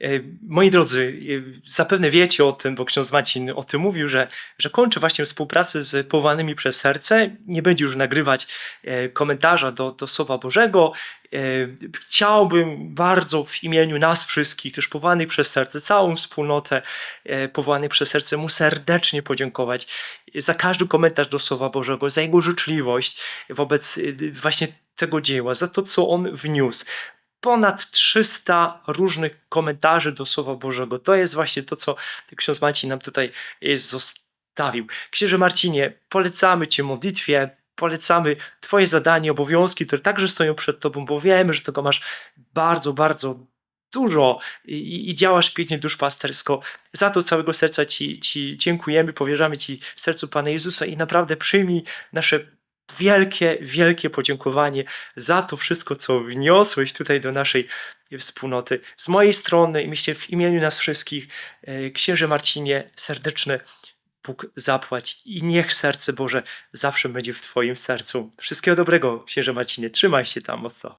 E, Moi drodzy, e, zapewne wiecie o tym, bo ksiądz Marcin o tym mówił, że, że kończy właśnie współpracę z powołanymi przez serce. Nie będzie już nagrywać e, komentarza do, do Słowa Bożego. Chciałbym bardzo w imieniu nas wszystkich, też powołanych przez serce, całą wspólnotę powołanych przez serce, mu serdecznie podziękować za każdy komentarz do Słowa Bożego, za jego życzliwość wobec właśnie tego dzieła, za to, co on wniósł ponad 300 różnych komentarzy do Słowa Bożego. To jest właśnie to, co ksiądz Marcin nam tutaj e, zostawił. Księże Marcinie, polecamy Cię modlitwie, polecamy Twoje zadanie, obowiązki, które także stoją przed Tobą, bo wiemy, że tego masz bardzo, bardzo dużo i, i działasz pięknie duszpastersko. Za to całego serca ci, ci dziękujemy, powierzamy Ci sercu Pana Jezusa i naprawdę przyjmij nasze wielkie, wielkie podziękowanie za to wszystko, co wniosłeś tutaj do naszej wspólnoty. Z mojej strony i myślę w imieniu nas wszystkich, e, księże Marcinie, serdeczne Bóg zapłać i niech serce Boże zawsze będzie w Twoim sercu. Wszystkiego dobrego, księże Marcinie. Trzymaj się tam mocno.